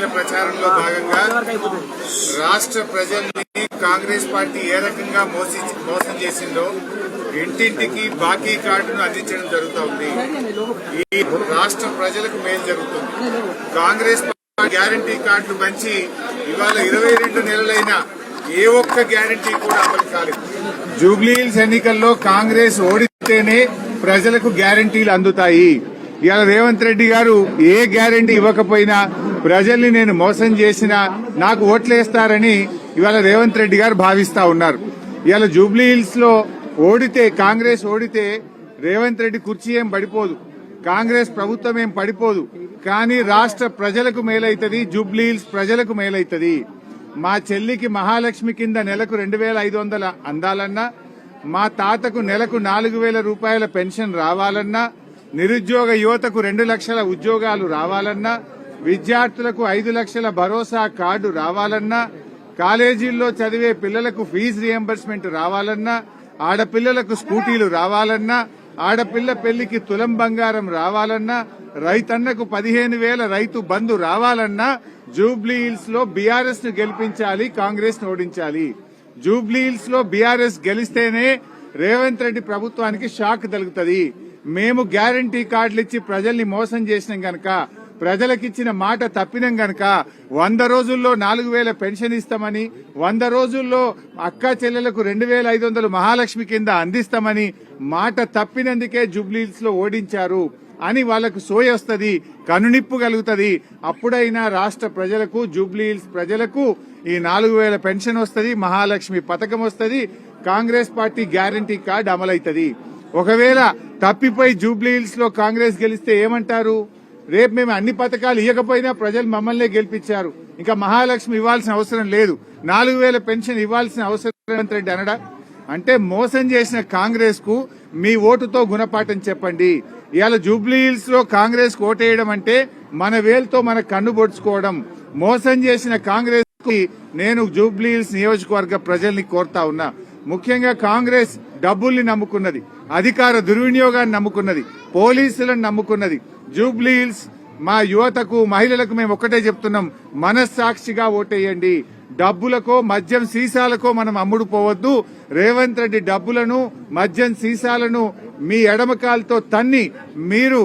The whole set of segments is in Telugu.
ఎన్నికల ప్రచారంలో భాగంగా రాష్ట్ర ప్రజల్ని కాంగ్రెస్ పార్టీ ఏ రకంగా మోసి మోసం చేసిందో ఇంటింటికి బాకీ కార్డును అందించడం జరుగుతోంది. ఈ రాష్ట్ర ప్రజలకు మేలు జరుగుతుంది. కాంగ్రెస్ గ్యారంటీ కార్డులు మంచి ఇవాళ ఇరవై రెండు నెలలైన ఏ ఒక్క గ్యారంటీ కూడా అమలు కాలేదు. జూబ్లీహిల్స్ ఎన్నికల్లో కాంగ్రెస్ ఓడితేనే ప్రజలకు గ్యారంటీలు అందుతాయి. ఇవాళ రేవంత్ రెడ్డి గారు ఏ గ్యారంటీ ఇవ్వకపోయినా ప్రజల్ని నేను మోసం చేసినా నాకు ఓట్లేస్తారని ఇవాళ రేవంత్ రెడ్డి గారు భావిస్తా ఉన్నారు. ఇవాళ జూబ్లీ హిల్స్లో ఓడితే కాంగ్రెస్ ఓడితే రేవంత్ రెడ్డి కుర్చీ ఏం పడిపోదు. కాంగ్రెస్ ప్రభుత్వం ఏం పడిపోదు. కానీ రాష్ట్ర ప్రజలకు మేలైతుంది జూబ్లీ హిల్స్ ప్రజలకు మేలైతుంది. మా చెల్లికి మహాలక్ష్మి కింద నెలకు రెండు వేల ఐదు వందల అందాలన్నా మా తాతకు నెలకు నాలుగు వేల రూపాయల పెన్షన్ రావాలన్నా నిరుద్యోగ యువతకు రెండు లక్షల ఉద్యోగాలు రావాలన్నా విద్యార్థులకు ఐదు లక్షల భరోసా కార్డు రావాలన్నా కాలేజీల్లో చదివే పిల్లలకు ఫీజు రియంబర్స్మెంట్ రావాలన్నా ఆడపిల్లలకు స్కూటీలు రావాలన్నా ఆడపిల్ల పెళ్ళికి తులం బంగారం రావాలన్నా రైతన్నకు పదిహేను వేల రైతు బంధు రావాలన్నా జూబ్లీ హిల్స్లో బీఆర్ఎస్ను గెలిపించాలి కాంగ్రెస్ను ఓడించాలి. జూబ్లీ హిల్స్లో బీఆర్ఎస్ గెలిస్తేనే రేవంత్ రెడ్డి ప్రభుత్వానికి షాక్ తగులుతుంది. మేము గ్యారంటీ కార్డులు ఇచ్చి ప్రజల్ని మోసం చేసినాం గనక ప్రజలకిచ్చిన మాట తప్పినం గనక వంద రోజుల్లో నాలుగు వేల పెన్షన్ ఇస్తామని వంద రోజుల్లో అక్క చెల్లెలకు రెండు వేల ఐదు వందలు మహాలక్ష్మి కింద అందిస్తామని మాట తప్పినందుకే జూబ్లీస్లో ఓడించారు అని వాళ్ళకు సోయ వస్తుంది కనునిప్పు కలుగుతుంది. అప్పుడైనా రాష్ట్ర ప్రజలకు జూబ్లీహిల్స్ ప్రజలకు ఈ నాలుగు వేల పెన్షన్ వస్తుంది మహాలక్ష్మి పథకం వస్తుంది కాంగ్రెస్ పార్టీ గ్యారంటీ కార్డు అమలవుతుంది ఒకవేళ తప్పిపోయి జూబ్లీహిల్స్లో కాంగ్రెస్ గెలిస్తే ఏమంటారు? రేపు మేము అన్ని పథకాలు ఇవ్వకపోయినా ప్రజలు మమ్మల్నే గెలిపించారు. ఇంకా మహాలక్ష్మి ఇవ్వాల్సిన అవసరం లేదు. నాలుగు వేల పెన్షన్ ఇవ్వాల్సిన అవసరం రేవంత్ రెడ్డి అనడా? అంటే మోసం చేసిన కాంగ్రెస్కు మీ ఓటుతో గుణపాఠం చెప్పండి. ఇవాళ జూబ్లీహిల్స్లో కాంగ్రెస్కు ఓటేయడం అంటే మన వేలుతో మన కన్ను పొడుచుకోవడం మోసం చేసిన కాంగ్రెస్ నేను జూబ్లీహిల్స్ నియోజకవర్గ ప్రజల్ని కోరుతా ఉన్నా. ముఖ్యంగా కాంగ్రెస్ డబ్బుల్ని నమ్ముకున్నది అధికార దుర్వినియోగాన్ని నమ్ముకున్నది పోలీసులను నమ్ముకున్నది జూబ్లీహిల్స్ మా యువతకు మహిళలకు మేము ఒక్కటే చెప్తున్నాం మనస్సాక్షిగా ఓటేయండి. డబ్బులకో మద్యం సీసాలకో మనం అమ్ముడు పోవద్దు. రేవంత్ రెడ్డి డబ్బులను మద్యం సీసాలను మీ ఎడమకాలతో తన్ని మీరు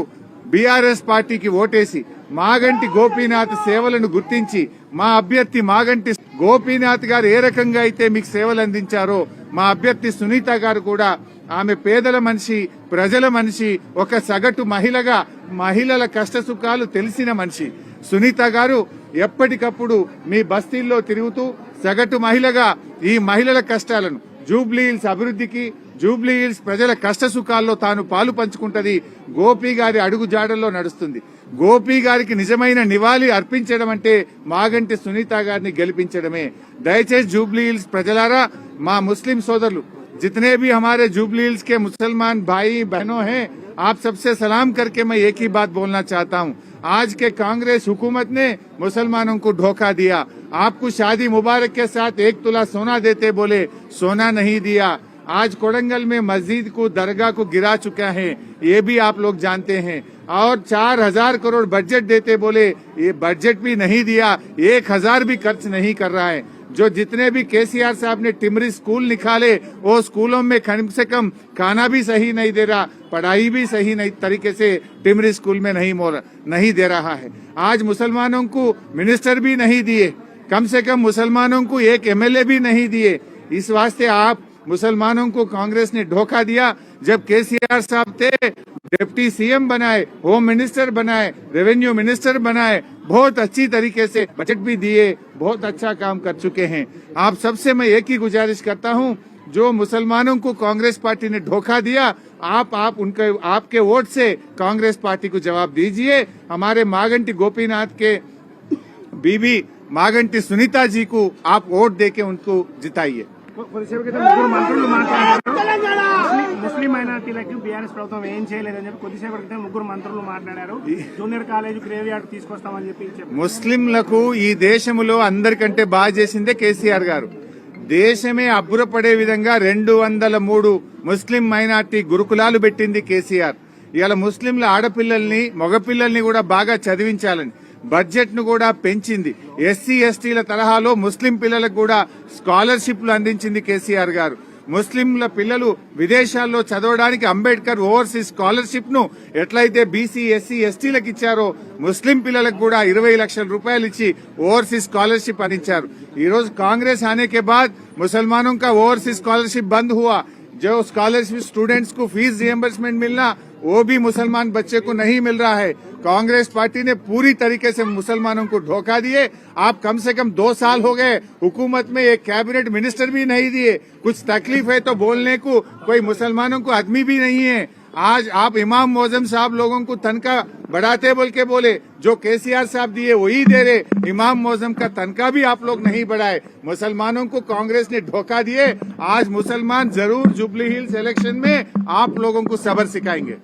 బీఆర్ఎస్ పార్టీకి ఓటేసి మాగంటి గోపీనాథ్ సేవలను గుర్తించి మా అభ్యర్థి మాగంటి గోపీనాథ్ గారు ఏ రకంగా అయితే మీకు సేవలు అందించారో మా అభ్యర్థి సునీత గారు కూడా ఆమె పేదల మనిషి ప్రజల మనిషి ఒక సగటు మహిళగా మహిళల కష్ట సుఖాలు తెలిసిన మనిషి. సునీత గారు ఎప్పటికప్పుడు మీ బస్తీల్లో తిరుగుతూ సగటు మహిళగా ఈ మహిళల కష్టాలను జూబ్లీ హిల్స్ అభివృద్ధికి జూబ్లీ హిల్స్ ప్రజల కష్ట సుఖాల్లో తాను పాలు పంచుకుంటది గోపి గారి అడుగు జాడల్లో నడుస్తుంది. గోపి గారికి నిజమైన నివాళి అర్పించడం అంటే మాగంటి సునీత గారిని గెలిపించడమే. దయచేసి జూబ్లీ హిల్స్ ప్రజలారా మా ముస్లిం సోదరులు जितने भी हमारे जुबली हिल्स के मुसलमान भाई बहनों हैं, आप सबसे सलाम करके मैं एक ही बात बोलना चाहता हूँ। आज के कांग्रेस हुकूमत ने मुसलमानों को धोखा दिया। आपको शादी मुबारक के साथ एक तुला सोना देते बोले, सोना नहीं दिया। आज कोडंगल में मस्जिद को, दरगाह को गिरा चुका है। ये भी आप लोग जानते हैं। और चार हज़ार करोड़ बजट देते बोले, ये बजट भी नहीं दिया। एक हज़ार भी खर्च नहीं कर रहा है। जो जितने भी केसीआर साहब ने टिमरी स्कूल निकाले, वो स्कूलों में कम से कम खाना भी सही नहीं दे रहा, पढ़ाई भी सही नहीं, तरीके से टिमरी स्कूल में नहीं मोर, नहीं दे रहा है। आज मुसलमानों को मिनिस्टर भी नहीं दिए, कम से कम मुसलमानों को एक एमएलए भी नहीं दिए। इस वास्ते आप मुसलमानों को कांग्रेस ने धोखा दिया, जब केसीआर साहब थे डिप्टी सीएम बनाए होम मिनिस्टर बनाए रेवेन्यू मिनिस्टर बनाए बहुत अच्छी तरीके से बजट भी दिए बहुत अच्छा काम कर चुके हैं। आप सबसे मैं एक ही गुजारिश करता हूँ जो मुसलमानों को कांग्रेस पार्टी ने धोखा दिया आप आप उनके आपके वोट से कांग्रेस पार्टी को जवाब दीजिए। हमारे मागंटी गोपीनाथ के बीबी मागंटी सुनीता जी को आप वोट देके उनको जिताइए। మైనార్టీలకు బీఆర్ఎస్ ప్రభుత్వం ఏం చేయలేదని చెప్పి కొద్దిసేపు క్రితం ముగ్గురు మంత్రులు మాట్లాడారు. జూనియర్ కాలేజ్ గ్రేవ్ యార్డ్ తీసుకొస్తామని చెప్పి ముస్లింలకు ఈ దేశంలో అందరికంటే బాగా చేసిందే కేసీఆర్ గారు. దేశమే అబ్బురపడే విధంగా రెండు వందల మూడు ముస్లిం మైనార్టీ గురుకులాలు పెట్టింది కేసీఆర్. ఇవాళ ముస్లింల ఆడపిల్లల్ని మగపిల్లల్ని కూడా బాగా చదివించాలని బడ్జెట్ను కూడా పెంచింది. ఎస్సీ ఎస్టీల తరహాలో ముస్లిం పిల్లలకు కూడా స్కాలర్షిప్లు అందించింది కేసీఆర్ గారు. ముస్లింల పిల్లలు విదేశాల్లో చదవడానికి అంబేద్కర్ ఓవర్సీస్ స్కాలర్షిప్ను ఎట్లయితే బీసీ ఎస్సీ ఎస్టీలకు ఇచ్చారో ముస్లిం పిల్లలకు కూడా ఇరవై లక్షల రూపాయలు ఇచ్చి ఓవర్సీస్ స్కాలర్షిప్ అందించారు. ఈ రోజు కాంగ్రెస్ ఆనే కే బాద్ ముసల్మానం కా ఓవర్సీస్ స్కాలర్షిప్ బంద్ హువా. जो स्कॉलरशिप स्टूडेंट्स को फ़ीस रिएम्बर्समेंट मिलना, वो भी मुसलमान बच्चे को नहीं मिल रहा है। कांग्रेस पार्टी ने पूरी तरीके से मुसलमानों को धोखा दिए। आप कम से कम दो साल हो गए, हुकूमत में एक कैबिनेट मिनिस्टर भी नहीं दिए। कुछ तकलीफ़ है तो बोलने को कोई मुसलमानों को आदमी भी नहीं है। आज आप इमाम मोजम साहब लोगों को तनखा बढ़ाते बोल के बोले, जो केसीआर साहब दिए वही दे रहे। इमाम मोजम का तनखा भी आप लोग नहीं बढ़ाए। मुसलमानों को कांग्रेस ने धोखा दिए। आज मुसलमान ज़रूर जुबली हिल्स इलेक्शन में आप लोगों को सबर सिखाएँगे।